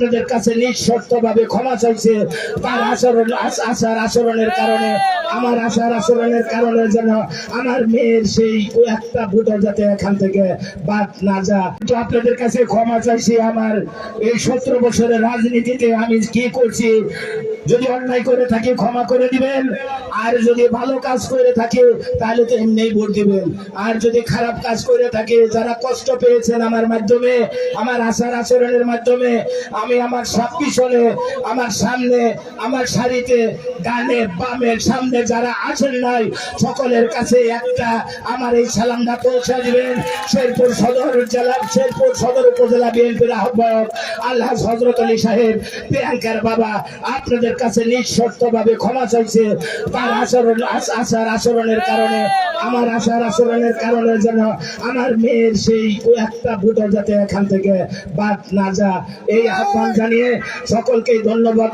আপনাদের কাছে নিঃশর্ত ভাবে ক্ষমা চাইছে। তার আচরণ আচ- আচার আচরণের কারণে, আমার আচার আচরণের কারণে যেন আমার মেয়ের সেই একটা ভোটার যাতে এখান থেকে বাদ না যা তো আপনাদের কাছে ক্ষমা চাইছি আমার এই সতেরো বছরের রাজনীতিতে আমি কি করছি? যদি অন্যায় করে থাকে ক্ষমা করে দিবেন। আর যদি ভালো কাজ করে থাকে, তাহলে তো এমনিই ভোট দিবেন। আর যদি খারাপ কাজ করে থাকি, যারা কষ্ট পেয়েছেন আমার মাধ্যমে, আমার আচার আচরণের মাধ্যমে, আমি আমার সব পিছনে আমার সামনে, আমার সারিতে ডানে বামের সামনে যারা আছেন নাই, সকলের কাছে একটা আমার এই সালামটা পৌঁছে দিবেন। শেরপুর সদর জেলা, শেরপুর সদর উপজেলা বিএনপির আহ্বায়ক আল্লাহ হজরত আলী সাহেব, প্রিয়াঙ্কার বাবা, আপনাদের কাছে নিঃশর্ত ভাবে ক্ষমা চাইছে। তার আচরণ আচার আচরণের কারণে, আমার আচার আচরণের কারণে যেন আমার মেয়ের সেই একটা ভোটার যাতে এখান থেকে বাদ না যা এই আহ্বান জানিয়ে সকলকেই ধন্যবাদ।